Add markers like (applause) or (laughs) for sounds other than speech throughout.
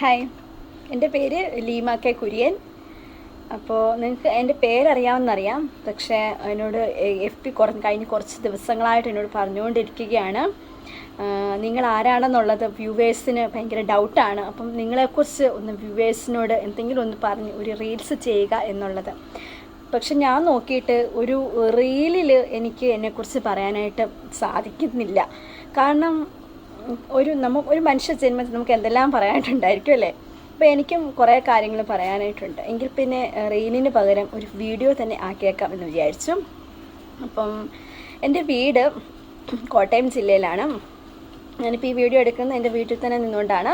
Hi എന്റെ പേര് Leema K Kurian. അപ്പോൾ നിങ്ങൾക്ക് എന്റെ പേരറിയാമെന്നറിയാം പക്ഷേ എന്നോട് എഫ് പി കുറ കഴിഞ്ഞ് കുറച്ച് ദിവസങ്ങളായിട്ട് എന്നോട് പറഞ്ഞുകൊണ്ടിരിക്കുകയാണ്. നിങ്ങൾ ആരാണെന്നുള്ളത് വ്യൂവേഴ്സിന് ഭയങ്കര ഡൗട്ടാണ്. അപ്പം നിങ്ങളെക്കുറിച്ച് ഒന്ന് വ്യൂവേഴ്സിനോട് എന്തെങ്കിലും ഒന്ന് പറഞ്ഞ് ഒരു റീൽസ് ചെയ്യുക എന്നുള്ളത്. പക്ഷെ ഞാൻ നോക്കിയിട്ട് ഒരു റീലിൽ എനിക്ക് എന്നെക്കുറിച്ച് പറയാനായിട്ട് സാധിക്കുന്നില്ല. കാരണം ഒരു നമ്മ ഒരു മനുഷ്യ ജന്മത്തിൽ നമുക്ക് എന്തെല്ലാം പറയാനായിട്ടുണ്ടായിരിക്കും അല്ലേ? അപ്പോൾ എനിക്കും കുറേ കാര്യങ്ങൾ പറയാനായിട്ടുണ്ട്. എങ്കിൽ പിന്നെ റീലിന് പകരം ഒരു വീഡിയോ തന്നെ ആക്കിയേക്കാം എന്ന് വിചാരിച്ചു. അപ്പം എന്റെ വീട് കോട്ടയം ജില്ലയിലാണ്. ഞാനിപ്പോൾ ഈ വീഡിയോ എടുക്കുന്നത് എന്റെ വീട്ടിൽ തന്നെ നിന്നുകൊണ്ടാണ്.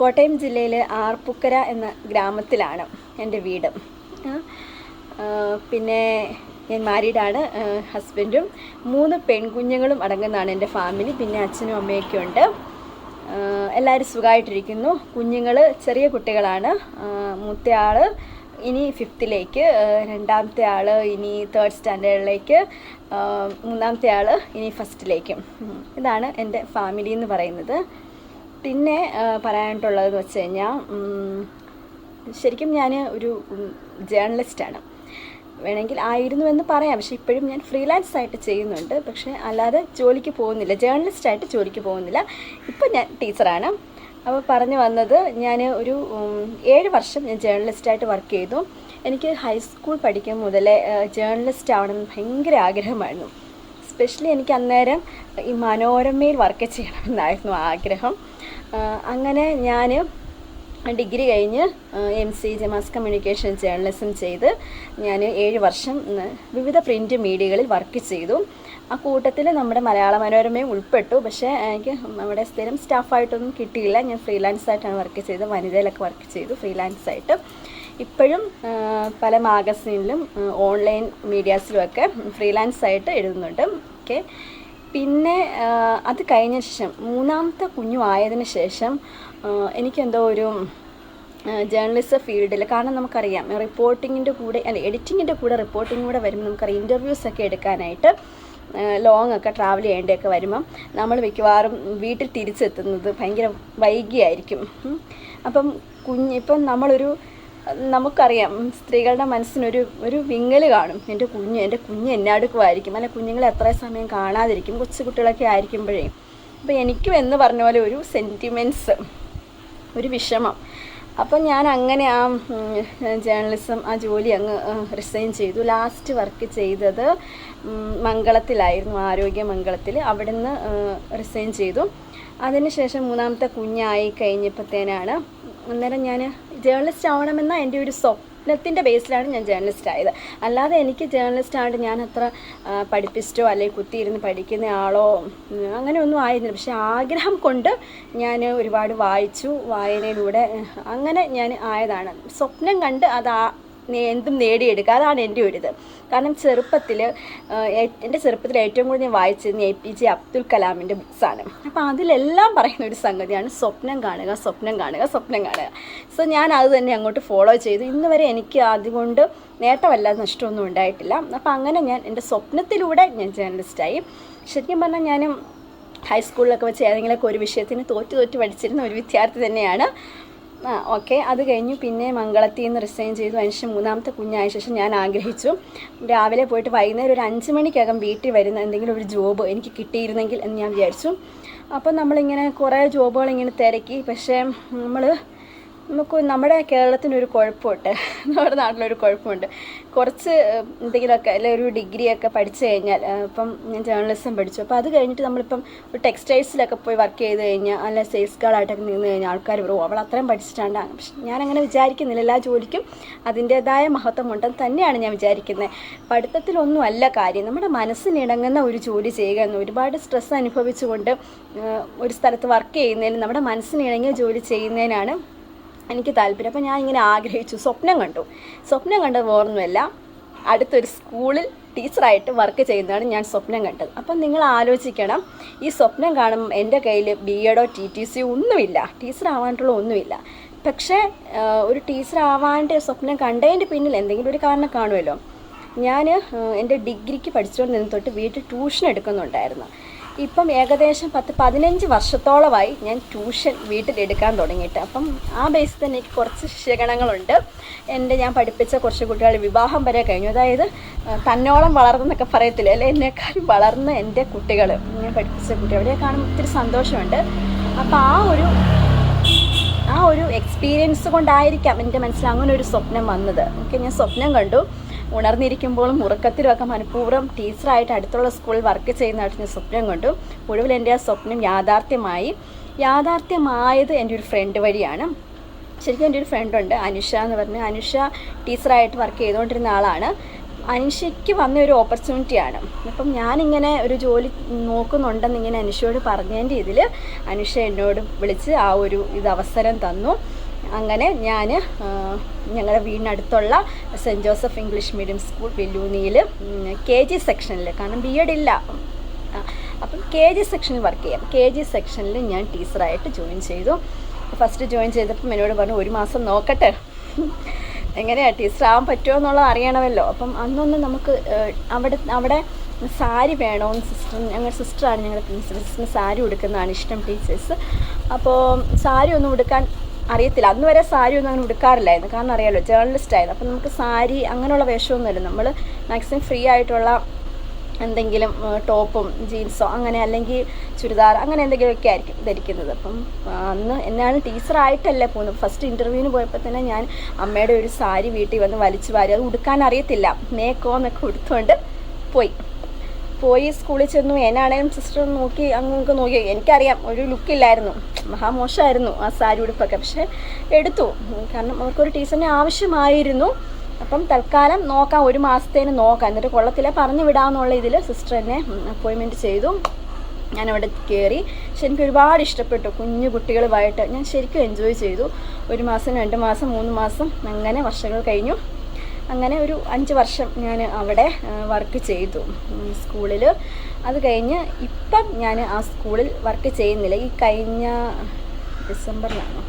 കോട്ടയം ജില്ലയിലെ ആർപ്പുക്കര എന്ന ഗ്രാമത്തിലാണ് എന്റെ വീട്. പിന്നെ ഞാൻ മാരീഡാണ് ഹസ്ബൻഡും മൂന്ന് പെൺകുഞ്ഞുങ്ങളും അടങ്ങുന്നതാണ് എന്റെ ഫാമിലി പിന്നെ അച്ഛനും അമ്മയൊക്കെ ഉണ്ട്. എല്ലാവരും സുഖമായിട്ടിരിക്കുന്നു. കുഞ്ഞുങ്ങൾ ചെറിയ കുട്ടികളാണ്. മൂത്തയാൾ ഇനി ഫിഫ്ത്തിലേക്ക് രണ്ടാമത്തെ ആൾ ഇനി തേർഡ് സ്റ്റാൻഡേർഡിലേക്ക് മൂന്നാമത്തെ ആൾ ഇനി ഫസ്റ്റിലേക്കും. ഇതാണ് എന്റെ ഫാമിലി എന്ന് പറയുന്നത്. പിന്നെ പറയാനായിട്ടുള്ളതെന്ന് വെച്ച് കഴിഞ്ഞാൽ ശരിക്കും ഞാൻ ഒരു ജേർണലിസ്റ്റാണ് വേണമെങ്കിൽ ആയിരുന്നു എന്ന് പറയാം. പക്ഷേ ഇപ്പോഴും ഞാൻ ഫ്രീലാൻസ് ആയിട്ട് ചെയ്യുന്നുണ്ട്. പക്ഷേ അല്ലാതെ ജോലിക്ക് പോകുന്നില്ല. ജേർണലിസ്റ്റ് ആയിട്ട് ജോലിക്ക് പോകുന്നില്ല. ഇപ്പം ഞാൻ ടീച്ചറാണ്. അപ്പോൾ പറഞ്ഞു വന്നത് ഞാൻ ഒരു ഏഴ് വർഷം ഞാൻ ജേർണലിസ്റ്റായിട്ട് വർക്ക് ചെയ്തു. എനിക്ക് ഹൈസ്കൂൾ പഠിക്കും മുതലേ ജേർണലിസ്റ്റ് ആവണമെന്ന് ഭയങ്കര ആഗ്രഹമായിരുന്നു. സ്പെഷ്യലി എനിക്ക് അന്നേരം ഈ മനോരമയിൽ വർക്ക് ചെയ്യണമെന്നായിരുന്നു ആഗ്രഹം. അങ്ങനെ ഞാൻ ഡിഗ്രി കഴിഞ്ഞ് M C J mass communication journalism ചെയ്ത് ഞാൻ ഏഴ് വർഷം വിവിധ പ്രിന്റ് മീഡിയകളിൽ വർക്ക് ചെയ്തു. ആ കൂട്ടത്തിൽ നമ്മുടെ മലയാള മനോരമയും ഉൾപ്പെട്ടു. പക്ഷേ എനിക്ക് നമ്മുടെ സ്ഥിരം സ്റ്റാഫായിട്ടൊന്നും കിട്ടിയില്ല. ഞാൻ ഫ്രീലാൻസ് ആയിട്ടാണ് വർക്ക് ചെയ്തത്. വനിതയിലൊക്കെ വർക്ക് ചെയ്തു ഫ്രീലാൻസ് ആയിട്ട്. ഇപ്പോഴും പല മാഗസീനിലും ഓൺലൈൻ മീഡിയാസിലുമൊക്കെ ഫ്രീലാൻസ് ആയിട്ട് എഴുതുന്നുണ്ട്. ഓക്കെ. പിന്നെ അത് കഴിഞ്ഞ ശേഷം മൂന്നാമത്തെ കുഞ്ഞു ആയതിനു ശേഷം എനിക്കെന്തോ ഒരു ജേർണലിസം ഫീൽഡിൽ കാരണം നമുക്കറിയാം. റിപ്പോർട്ടിങ്ങിന്റെ കൂടെ അല്ല എഡിറ്റിങ്ങിന്റെ കൂടെ റിപ്പോർട്ടിംഗ് കൂടെ വരുമ്പോൾ നമുക്കറിയാം ഇന്റർവ്യൂസ് ഒക്കെ എടുക്കാനായിട്ട് ലോങ് ഒക്കെ ട്രാവൽ ചെയ്യേണ്ടിയൊക്കെ വരുമ്പം നമ്മൾ മിക്കവാറും വീട്ടിൽ തിരിച്ചെത്തുന്നത് ഭയങ്കര വൈകിയായിരിക്കും. അപ്പം കുഞ്ഞ് ഇപ്പം നമ്മളൊരു നമുക്കറിയാം സ്ത്രീകളുടെ മനസ്സിനൊരു ഒരു വിങ്ങൽ കാണും. എന്റെ കുഞ്ഞ് എന്റെ കുഞ്ഞ് എന്നെ അടുക്കുമായിരിക്കും. അല്ല കുഞ്ഞുങ്ങളെ എത്ര സമയം കാണാതിരിക്കും. കൊച്ചു കുട്ടികളൊക്കെ ആയിരിക്കുമ്പോഴേ. അപ്പോൾ എനിക്കും എന്ന് പറഞ്ഞ പോലെ ഒരു സെന്റിമെന്റ്സ് ഒരു വിഷമം. അപ്പം ഞാൻ അങ്ങനെ ആ ജേർണലിസം ആ ജോലി അങ്ങ് റിസൈൻ ചെയ്തു. ലാസ്റ്റ് വർക്ക് ചെയ്തത് മംഗളത്തിലായിരുന്നു ആരോഗ്യ മംഗളത്തിൽ. അവിടുന്ന് റിസൈൻ ചെയ്തു. അതിനുശേഷം മൂന്നാമത്തെ കുഞ്ഞായി കഴിഞ്ഞപ്പോഴത്തേനാണ് അന്നേരം ഞാൻ ജേർണലിസ്റ്റ് ആവണമെന്ന എന്റെ ഒരു സ്വപ്നത്തിന്റെ ബേസിലാണ് ഞാൻ ജേർണലിസ്റ്റ് ആയത്. അല്ലാതെ എനിക്ക് ജേർണലിസ്റ്റ് ആയിട്ട് ഞാൻ അത്ര പഠിപ്പിച്ചിട്ടോ അല്ലെങ്കിൽ കുത്തിയിരുന്ന് പഠിക്കുന്ന ആളോ അങ്ങനെ ഒന്നും ആയിരുന്നില്ല. പക്ഷേ ആഗ്രഹം കൊണ്ട് ഞാൻ ഒരുപാട് വായിച്ചു. വായനയിലൂടെ അങ്ങനെ ഞാൻ ആയതാണ്. സ്വപ്നം കണ്ട് അത് എന്തും നേടിയെടുക്കുക. അതാണ് എന്റെ ഒരു ഇത് കാരണം ചെറുപ്പത്തിൽ എന്റെ ചെറുപ്പത്തിൽ ഏറ്റവും കൂടുതൽ ഞാൻ വായിച്ചിരുന്ന എ പി ജെ അബ്ദുൽ കലാമിന്റെ ബുക്സാണ്. അപ്പോൾ അതിലെല്ലാം പറയുന്ന ഒരു സംഗതിയാണ് സ്വപ്നം കാണുക സ്വപ്നം കാണുക സ്വപ്നം കാണുക. സോ ഞാൻ അത് തന്നെ അങ്ങോട്ട് ഫോളോ ചെയ്തു. ഇന്ന് വരെ എനിക്ക് അതുകൊണ്ട് നേട്ടമല്ലാതെ നഷ്ടമൊന്നും ഉണ്ടായിട്ടില്ല. അപ്പോൾ അങ്ങനെ ഞാൻ എന്റെ സ്വപ്നത്തിലൂടെ ഞാൻ ജേർണലിസ്റ്റായി. ശരിക്കും പറഞ്ഞാൽ ഞാനും ഹൈസ്കൂളിലൊക്കെ വെച്ച് ഏതെങ്കിലുമൊക്കെ ഒരു വിഷയത്തിന് തോറ്റു തോറ്റു പഠിച്ചിരുന്ന ഒരു വിദ്യാർത്ഥി തന്നെയാണ്. ആ ഓക്കെ അത് കഴിഞ്ഞു പിന്നെ മംഗളത്തിൽ നിന്ന് റിസൈൻ ചെയ്തു. അതിനുശേഷം മൂന്നാമത്തെ കുഞ്ഞായ ശേഷം ഞാൻ ആഗ്രഹിച്ചു. രാവിലെ പോയിട്ട് വൈകുന്നേരം ഒരു അഞ്ച് മണിക്കകം വീട്ടിൽ വരുന്ന എന്തെങ്കിലും ഒരു ജോബ് എനിക്ക് കിട്ടിയിരുന്നെങ്കിൽ എന്ന് ഞാൻ വിചാരിച്ചു. അപ്പോൾ നമ്മളിങ്ങനെ കുറേ ജോബുകൾ ഇങ്ങനെ തിരക്കി. പക്ഷേ നമ്മൾ നമുക്ക് നമ്മുടെ കേരളത്തിനൊരു കുഴപ്പമുണ്ട്. നമ്മുടെ നാട്ടിലൊരു കുഴപ്പമുണ്ട്. കുറച്ച് എന്തെങ്കിലുമൊക്കെ അല്ലെ ഒരു ഡിഗ്രിയൊക്കെ പഠിച്ചു കഴിഞ്ഞാൽ ഇപ്പം ഞാൻ ജേർണലിസം പഠിച്ചു. അപ്പോൾ അത് കഴിഞ്ഞിട്ട് നമ്മളിപ്പം ഒരു ടെക്സ്റ്റൈൽസിലൊക്കെ പോയി വർക്ക് ചെയ്ത് കഴിഞ്ഞാൽ അല്ല സെയിൽസ് ഗാർഡായിട്ടൊക്കെ നിന്ന് കഴിഞ്ഞാൽ ആൾക്കാർ പറയും അവൾ അത്രയും പഠിച്ചിട്ടാണ് പക്ഷെ ഞാനങ്ങനെ വിചാരിക്കുന്നില്ല. എല്ലാ ജോലിക്കും അതിന്റേതായ മഹത്വമുണ്ടെന്ന് തന്നെയാണ് ഞാൻ വിചാരിക്കുന്നത്. പഠിത്തത്തിലൊന്നും അല്ല കാര്യം. നമ്മുടെ മനസ്സിനിണങ്ങുന്ന ഒരു ജോലി ചെയ്യുക എന്ന് ഒരുപാട് സ്ട്രെസ് അനുഭവിച്ചുകൊണ്ട് ഒരു സ്ഥലത്ത് വർക്ക് ചെയ്യുന്നതിന് നമ്മുടെ മനസ്സിനിണങ്ങിയ ജോലി ചെയ്യുന്നതിനാണ് എനിക്ക് താല്പര്യം. അപ്പോൾ ഞാൻ ഇങ്ങനെ ആഗ്രഹിച്ചു. സ്വപ്നം കണ്ടു. സ്വപ്നം കണ്ടത് ഓർമ്മയല്ല. അടുത്തൊരു സ്കൂളിൽ ടീച്ചറായിട്ട് വർക്ക് ചെയ്യുന്നതാണ് ഞാൻ സ്വപ്നം കണ്ടത്. അപ്പം നിങ്ങൾ ആലോചിക്കണം. ഈ സ്വപ്നം കാണുമ്പോൾ എന്റെ കയ്യിൽ ബി എഡോ ടി ടി സി ഒന്നുമില്ല. ടീച്ചർ ആവാനായിട്ടുള്ള ഒന്നുമില്ല. പക്ഷേ ഒരു ടീച്ചർ ആവാന്റെ സ്വപ്നം കണ്ടതിന്റെ പിന്നിൽ എന്തെങ്കിലും ഒരു കാരണം കാണുമല്ലോ. ഞാൻ എന്റെ ഡിഗ്രിക്ക് പഠിച്ചുകൊണ്ട് തൊട്ട് വീട്ടിൽ ട്യൂഷൻ എടുക്കുന്നുണ്ടായിരുന്നു. ഇപ്പം ഏകദേശം പത്ത് പതിനഞ്ച് വർഷത്തോളമായി ഞാൻ ട്യൂഷൻ വീട്ടിലെടുക്കാൻ തുടങ്ങിയിട്ട്. അപ്പം ആ ബേസിൽ തന്നെ എനിക്ക് കുറച്ച് ശിക്ഷകണങ്ങളുണ്ട്. എന്റെ ഞാൻ പഠിപ്പിച്ച കുറച്ച് കുട്ടികൾ വിവാഹം വരെ കഴിഞ്ഞു. അതായത് തന്നോളം വളർന്നെന്നൊക്കെ പറയത്തില്ല? അല്ലെ? എന്നെക്കാളും വളർന്ന എന്റെ കുട്ടികൾ ഞാൻ പഠിപ്പിച്ച കുട്ടികൾ അവരെ കാണുമ്പോൾ ഒത്തിരി സന്തോഷമുണ്ട്. അപ്പോൾ ആ ഒരു ആ ഒരു എക്സ്പീരിയൻസ് കൊണ്ടായിരിക്കാം എന്റെ മനസ്സിൽ അങ്ങനെ ഒരു സ്വപ്നം വന്നത്. ഓക്കെ ഞാൻ സ്വപ്നം കണ്ടു. ഉണർന്നിരിക്കുമ്പോഴും ഉറക്കത്തിലുമൊക്കെ മനഃപൂർവം ടീച്ചറായിട്ട് അടുത്തുള്ള സ്കൂളിൽ വർക്ക് ചെയ്യുന്ന ഞാൻ സ്വപ്നം കണ്ടു. ഒടുവിൽ എന്റെ ആ സ്വപ്നം യാഥാർത്ഥ്യമായി യാഥാർത്ഥ്യമായത് എന്റെ ഒരു ഫ്രണ്ട് വഴിയാണ്. ശരിക്കും എന്റെ ഒരു ഫ്രണ്ടുണ്ട് അനുഷ എന്ന് പറഞ്ഞ്. അനുഷ ടീച്ചറായിട്ട് വർക്ക് ചെയ്തുകൊണ്ടിരുന്ന ആളാണ്. അനുഷയ്ക്ക് വന്ന ഒരു ഓപ്പർച്യൂണിറ്റിയാണ് അപ്പം ഞാനിങ്ങനെ ഒരു ജോലി നോക്കുന്നുണ്ടെന്ന് ഇങ്ങനെ അനുഷയോട് പറഞ്ഞതിന്റെ ഇതിൽ അനുഷ എന്നോട് വിളിച്ച് ആ ഒരു ഇത് അവസരം തന്നു. അങ്ങനെ ഞാൻ ഞങ്ങളുടെ വീടിനടുത്തുള്ള saint Joseph English medium school വെല്ലൂനിയിൽ K G സെക്ഷനിൽ കാരണം ബി എഡ് ഇല്ല അപ്പം കെ ജി സെക്ഷനിൽ വർക്ക് ചെയ്യാം. കെ ജി സെക്ഷനിൽ ഞാൻ ടീച്ചറായിട്ട് ജോയിൻ ചെയ്തു. ഫസ്റ്റ് ജോയിൻ ചെയ്തപ്പം എന്നോട് പറഞ്ഞു ഒരു മാസം നോക്കട്ടെ. എങ്ങനെയാണ് ടീച്ചറാവാൻ പറ്റുമോ എന്നുള്ളത് അറിയണമല്ലോ. അപ്പം അന്നൊന്നും നമുക്ക് അവിടെ അവിടെ സാരി വേണമെന്ന് സിസ്റ്റർ ഞങ്ങളുടെ സിസ്റ്ററാണ് ഞങ്ങളുടെ പ്രിൻസിപ്പൽ. സിസ്റ്ററിന് സാരി ഉടുക്കുന്നതാണ് ഇഷ്ടം ടീച്ചേഴ്സ്. അപ്പോൾ സാരി ഒന്നും ഉടുക്കാൻ അറിയത്തില്ല. അന്ന് വരെ സാരി ഒന്നും അങ്ങനെ ഉടുക്കാറില്ലായിരുന്നു. കാരണം അറിയാലോ ജേർണലിസ്റ്റ് ആയിരുന്നു. അപ്പം നമുക്ക് സാരി അങ്ങനെയുള്ള വേഷമൊന്നുമില്ല നമ്മൾ മാക്സിമം ഫ്രീ ആയിട്ടുള്ള എന്തെങ്കിലും ടോപ്പും ജീൻസോ അങ്ങനെ അല്ലെങ്കിൽ ചുരിദാർ അങ്ങനെ എന്തെങ്കിലുമൊക്കെ ആയിരിക്കും ധരിക്കുന്നത്. അപ്പം അന്ന് എന്നാണ് ടീച്ചറായിട്ടല്ലേ പോകുന്നത്. ഫസ്റ്റ് ഇന്റർവ്യൂവിന് പോയപ്പോൾ തന്നെ ഞാൻ അമ്മയുടെ ഒരു സാരി വീട്ടിൽ വന്ന് വലിച്ചു വാരി. അത് ഉടുക്കാൻ അറിയത്തില്ല. മേക്കോ എന്നൊക്കെ ഉടുത്തുകൊണ്ട് പോയി. പോയി സ്കൂളിൽ ചെന്നു. എന്നാണേലും സിസ്റ്റർ നോക്കി അങ്ങ് നോക്കി. എനിക്കറിയാം ഒരു ലുക്കില്ലായിരുന്നു മഹാമോശമായിരുന്നു ആ സാരി ഉടുപ്പൊക്കെ. പക്ഷേ എടുത്തു. കാരണം അവർക്കൊരു ടീച്ചറിനെ ആവശ്യമായിരുന്നു. അപ്പം തൽക്കാലം നോക്കാം ഒരു മാസത്തേന് നോക്കാം. എന്നിട്ട് കൊള്ളത്തിലെ പറഞ്ഞു വിടാമെന്നുള്ള ഇതിൽ സിസ്റ്റർ എന്നെ അപ്പോയിൻമെന്റ് ചെയ്തു. ഞാനവിടെ കയറി. പക്ഷെ എനിക്ക് ഒരുപാട് ഇഷ്ടപ്പെട്ടു. കുഞ്ഞു കുട്ടികളുമായിട്ട് ഞാൻ ശരിക്കും എൻജോയ് ചെയ്തു. ഒരു മാസം രണ്ട് മാസം മൂന്ന് മാസം അങ്ങനെ വർഷങ്ങൾ കഴിഞ്ഞു. അങ്ങനെ ഒരു അഞ്ച് വർഷം ഞാൻ അവിടെ വർക്ക് ചെയ്തു. സ്കൂളിൽ അത് കഴിഞ്ഞ് ഇപ്പം ഞാൻ ആ സ്കൂളിൽ വർക്ക് ചെയ്യുന്നില്ല. ഈ കഴിഞ്ഞ ഡിസംബറിലാണോ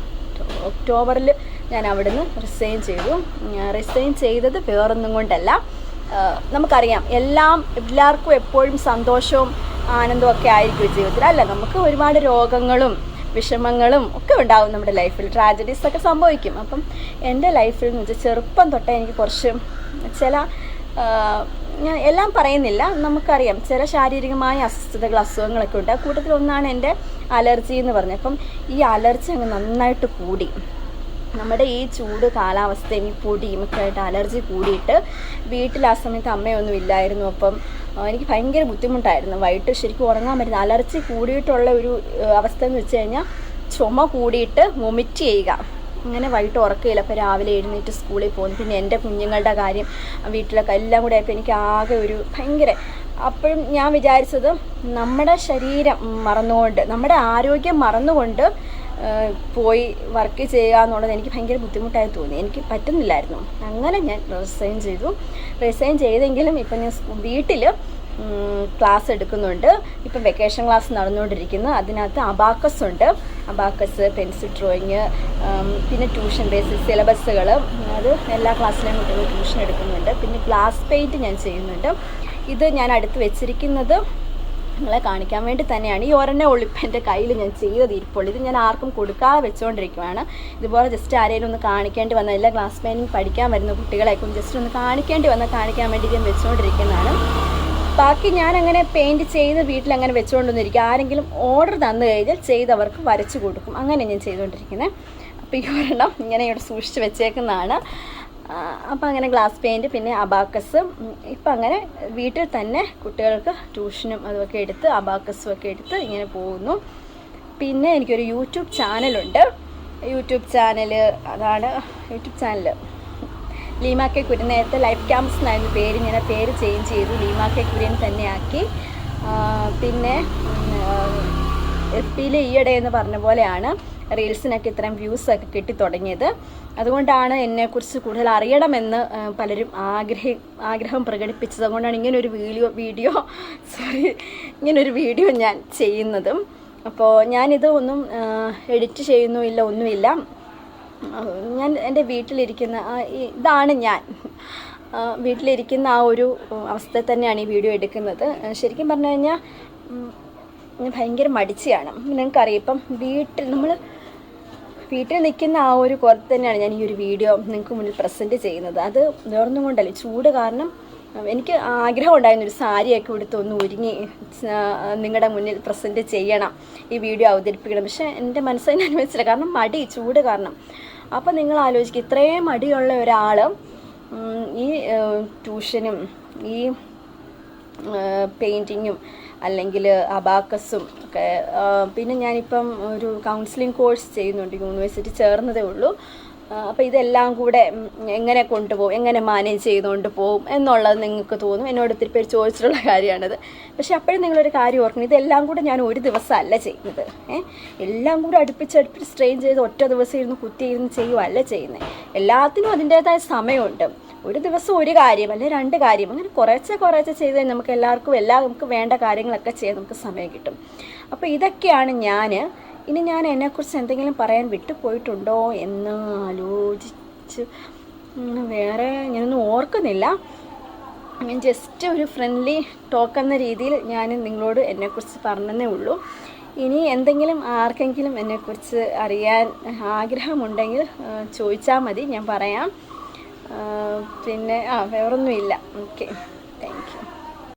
ഒക്ടോബറിൽ ഞാൻ അവിടെ നിന്ന് റിസൈൻ ചെയ്തു റിസൈൻ ചെയ്തത് വേറൊന്നും കൊണ്ടല്ല. നമുക്കറിയാം എല്ലാം എല്ലാവർക്കും എപ്പോഴും സന്തോഷവും ആനന്ദവും ഒക്കെ ആയിരിക്കും ജീവിതത്തിൽ. അല്ല നമുക്ക് ഒരുപാട് രോഗങ്ങളും വിഷമങ്ങളും ഒക്കെ ഉണ്ടാവും നമ്മുടെ ലൈഫിൽ. ട്രാജഡീസ് ഒക്കെ സംഭവിക്കും. അപ്പം എന്റെ ലൈഫിൽ എന്ന് വെച്ചാൽ ചെറുപ്പം തൊട്ടേ എനിക്ക് കുറച്ച് ചില ഞാൻ എല്ലാം പറയുന്നില്ല. നമുക്കറിയാം ചില ശാരീരികമായ അസ്വസ്ഥതകൾ അസുഖങ്ങളൊക്കെ ഉണ്ട്. ആ കൂട്ടത്തിൽ ഒന്നാണ് എന്റെ അലർജി എന്ന് പറഞ്ഞത്. അപ്പം ഈ അലർജി അങ്ങ് നന്നായിട്ട് കൂടി. നമ്മുടെ ഈ ചൂട് കാലാവസ്ഥയും ഈ പൊടിയും ഒക്കെ അലർജി കൂടിയിട്ട് വീട്ടിൽ ആ സമയത്ത് അമ്മയൊന്നും ഇല്ലായിരുന്നു. അപ്പം എനിക്ക് ഭയങ്കര ബുദ്ധിമുട്ടായിരുന്നു. വൈകിട്ട് ശരിക്കും ഉറങ്ങാൻ പറ്റുന്ന അലർജി കൂടിയിട്ടുള്ള ഒരു അവസ്ഥ എന്ന് വെച്ച് കഴിഞ്ഞാൽ ചുമ കൂടിയിട്ട് വൊമിറ്റ് ചെയ്യുക. ഇങ്ങനെ വൈകിട്ട് ഉറക്കയില്ല അപ്പോൾ രാവിലെ എഴുന്നേറ്റ് സ്കൂളിൽ പോകുന്നു. പിന്നെ എന്റെ കുഞ്ഞുങ്ങളുടെ കാര്യം വീട്ടിലൊക്കെ എല്ലാം കൂടെ ആയപ്പോൾ എനിക്ക് ആകെ ഒരു ഭയങ്കര അപ്പോഴും ഞാൻ വിചാരിച്ചത് നമ്മുടെ ശരീരം മറന്നുകൊണ്ട് നമ്മുടെ ആരോഗ്യം മറന്നുകൊണ്ട് പോയി വർക്ക് ചെയ്യുക എന്നുള്ളത് എനിക്ക് ഭയങ്കര ബുദ്ധിമുട്ടായി തോന്നി. എനിക്ക് പറ്റുന്നില്ലായിരുന്നു. അങ്ങനെ ഞാൻ റിസൈൻ ചെയ്തു. റിസൈൻ ചെയ്തെങ്കിലും ഇപ്പം ഞാൻ വീട്ടിൽ ക്ലാസ് എടുക്കുന്നുണ്ട്. ഇപ്പം വെക്കേഷൻ ക്ലാസ് നടന്നുകൊണ്ടിരിക്കുന്നു. അതിനകത്ത് അബാക്കസ് ഉണ്ട്. അബാക്കസ് പെൻസിൽ ഡ്രോയിങ് പിന്നെ ട്യൂഷൻ ബേസിസ് സിലബസുകൾ അത് എല്ലാ ക്ലാസ്സിലെയും കുട്ടികൾ ട്യൂഷൻ എടുക്കുന്നുണ്ട്. പിന്നെ ഗ്ലാസ് പെയിന്റ് ഞാൻ ചെയ്യുന്നുണ്ട്. ഇത് ഞാൻ അടുത്ത് വെച്ചിരിക്കുന്നത് നിങ്ങളെ കാണിക്കാൻ വേണ്ടി തന്നെയാണ്. ഈ ഒരെണ്ണ ഒളിപ്പ് എന്റെ കയ്യിൽ ഞാൻ ചെയ്തത് ഇപ്പോൾ. ഇത് ഞാൻ ആർക്കും കൊടുക്കാതെ വെച്ചുകൊണ്ടിരിക്കുകയാണ് ഇതുപോലെ ജസ്റ്റ് ആരെങ്കിലും ഒന്ന് കാണിക്കേണ്ടി വന്ന എല്ലാ ക്ലാസ് പെയിന്റിങ് പഠിക്കാൻ വരുന്ന കുട്ടികളെക്കും ജസ്റ്റ് ഒന്ന് കാണിക്കേണ്ടി വന്ന് കാണിക്കാൻ വേണ്ടി ഞാൻ വെച്ചുകൊണ്ടിരിക്കുന്നതാണ് ബാക്കി ഞാൻ അങ്ങനെ പെയിന്റ് ചെയ്ത് വീട്ടിൽ അങ്ങനെ വെച്ചുകൊണ്ടൊന്നിരിക്കും ആരെങ്കിലും ഓർഡർ തന്നു കഴിഞ്ഞാൽ ചെയ്തവർക്ക് വരച്ച് കൊടുക്കും. അങ്ങനെ ഞാൻ ചെയ്തുകൊണ്ടിരിക്കുന്നത് അപ്പോൾ ഈ ഒരെണ്ണം ഇങ്ങനെ ഇവിടെ സൂക്ഷിച്ച് വെച്ചേക്കുന്നതാണ്. അപ്പോൾ അങ്ങനെ ഗ്ലാസ് പെയിന്റ് പിന്നെ അബാക്കസ് ഇപ്പം അങ്ങനെ വീട്ടിൽ തന്നെ കുട്ടികൾക്ക് ട്യൂഷനും അതുമൊക്കെ എടുത്ത് അബാക്കസും ഒക്കെ എടുത്ത് ഇങ്ങനെ പോകുന്നു. പിന്നെ എനിക്കൊരു യൂട്യൂബ് ചാനലുണ്ട്. യൂട്യൂബ് ചാനൽ അതാണ് YouTube channel Leema K Kurian നേരത്തെ ലൈഫ് ക്യാമ്പസ് എന്നായിരുന്നു പേര് ഞാൻ പേര് ചേഞ്ച് ചെയ്തു ലീമ കെ കുര്യൻ തന്നെ ആക്കി. പിന്നെ എഫ് പിയിലെ ഈയിടെ എന്ന് പറഞ്ഞ പോലെയാണ്. റീൽസിനൊക്കെ ഇത്രയും വ്യൂസ് ഒക്കെ കിട്ടി തുടങ്ങിയത്. അതുകൊണ്ടാണ് എന്നെക്കുറിച്ച് കൂടുതൽ അറിയണമെന്ന് പലരും ആഗ്രഹ ആഗ്രഹം പ്രകടിപ്പിച്ചത്. അതുകൊണ്ടാണ് ഇങ്ങനൊരു വീഡിയോ വീഡിയോ (laughs) സോറി ഇങ്ങനൊരു വീഡിയോ ഞാൻ ചെയ്യുന്നതും. അപ്പോൾ ഞാനിത് ഒന്നും എഡിറ്റ് ചെയ്യുന്നുമില്ല ഒന്നുമില്ല. ഞാൻ എന്റെ വീട്ടിലിരിക്കുന്ന ഇതാണ് ഞാൻ. വീട്ടിലിരിക്കുന്ന ആ ഒരു അവസ്ഥ തന്നെയാണ് ഈ വീഡിയോ എടുക്കുന്നത്. ശരിക്കും പറഞ്ഞു കഴിഞ്ഞാൽ ഭയങ്കര മടിച്ചയാണ് നിങ്ങൾക്കറിയാം ഇപ്പം വീട്ടിൽ നമ്മൾ വീട്ടിൽ നിൽക്കുന്ന ആ ഒരു കുറത്ത് തന്നെയാണ് ഞാൻ ഈ ഒരു വീഡിയോ നിങ്ങൾക്ക് മുന്നിൽ പ്രസന്റ് ചെയ്യുന്നത്. അത് വേറൊന്നും കൊണ്ടല്ല ചൂട് കാരണം എനിക്ക് ആഗ്രഹം ഉണ്ടായിരുന്നു ഒരു സാരിയൊക്കെ എടുത്ത് ഒന്ന് ഒരുങ്ങി നിങ്ങളുടെ മുന്നിൽ പ്രസന്റ് ചെയ്യണം ഈ വീഡിയോ അവതരിപ്പിക്കണം. പക്ഷേ എന്റെ മനസ്സിനെ അനുഭവിച്ചില്ല കാരണം മടി ചൂട് കാരണം. അപ്പോൾ നിങ്ങൾ ആലോചിക്കുക ഇത്രയും മടിയുള്ള ഒരാൾ ഈ ട്യൂഷനും ഈ പെയിന്റിങ്ങും അല്ലെങ്കിൽ അബാക്കസും ഒക്കെ. പിന്നെ ഞാനിപ്പം ഒരു കൗൺസിലിംഗ് കോഴ്സ് ചെയ്യുന്നുണ്ട് യൂണിവേഴ്സിറ്റി ചേർന്നതേ ഉള്ളൂ. അപ്പോൾ ഇതെല്ലാം കൂടെ എങ്ങനെ കൊണ്ടുപോകും എങ്ങനെ മാനേജ് ചെയ്തുകൊണ്ട് പോകും എന്നുള്ളത് നിങ്ങൾക്ക് തോന്നും. എന്നോട് ഒത്തിരി പേര് ചോദിച്ചിട്ടുള്ള (laughs) കാര്യമാണിത്. പക്ഷേ അപ്പോഴും നിങ്ങളൊരു കാര്യം ഓർക്കണം ഇതെല്ലാം കൂടെ ഞാൻ ഒരു ദിവസമല്ല ചെയ്യുന്നത്. എല്ലാം കൂടെ അടുപ്പിച്ച് അടുപ്പിച്ച് സ്ട്രെയിൻ ചെയ്ത് ഒറ്റ ദിവസം ഇരുന്ന് കുത്തിയിരുന്ന് ചെയ്യുകയല്ല ചെയ്യുന്നത് എല്ലാത്തിനും അതിന്റേതായ സമയമുണ്ട്. ഒരു ദിവസം ഒരു കാര്യം അല്ലെങ്കിൽ രണ്ട് കാര്യം അങ്ങനെ കുറേശ്ശെ കുറേശ്ശെ ചെയ്ത് നമുക്ക് എല്ലാവർക്കും എല്ലാ നമുക്ക് വേണ്ട കാര്യങ്ങളൊക്കെ ചെയ്യാൻ നമുക്ക് സമയം കിട്ടും. അപ്പോൾ ഇതൊക്കെയാണ് ഞാൻ ഇനി ഞാൻ എന്നെക്കുറിച്ച് എന്തെങ്കിലും പറയാൻ വിട്ടുപോയിട്ടുണ്ടോ എന്ന് ആലോചിച്ച് വേറെ ഞാനൊന്നും ഓർക്കുന്നില്ല. ഞാൻ ജസ്റ്റ് ഒരു ഫ്രണ്ട്ലി ടോക്ക് എന്ന രീതിയിൽ ഞാൻ നിങ്ങളോട് എന്നെക്കുറിച്ച് പറഞ്ഞതേ ഉള്ളൂ. ഇനി എന്തെങ്കിലും ആർക്കെങ്കിലും എന്നെക്കുറിച്ച് അറിയാൻ ആഗ്രഹമുണ്ടെങ്കിൽ ചോദിച്ചാൽ മതി ഞാൻ പറയാം. പിന്നെ ആ വേറൊന്നുമില്ല. ഓക്കെ.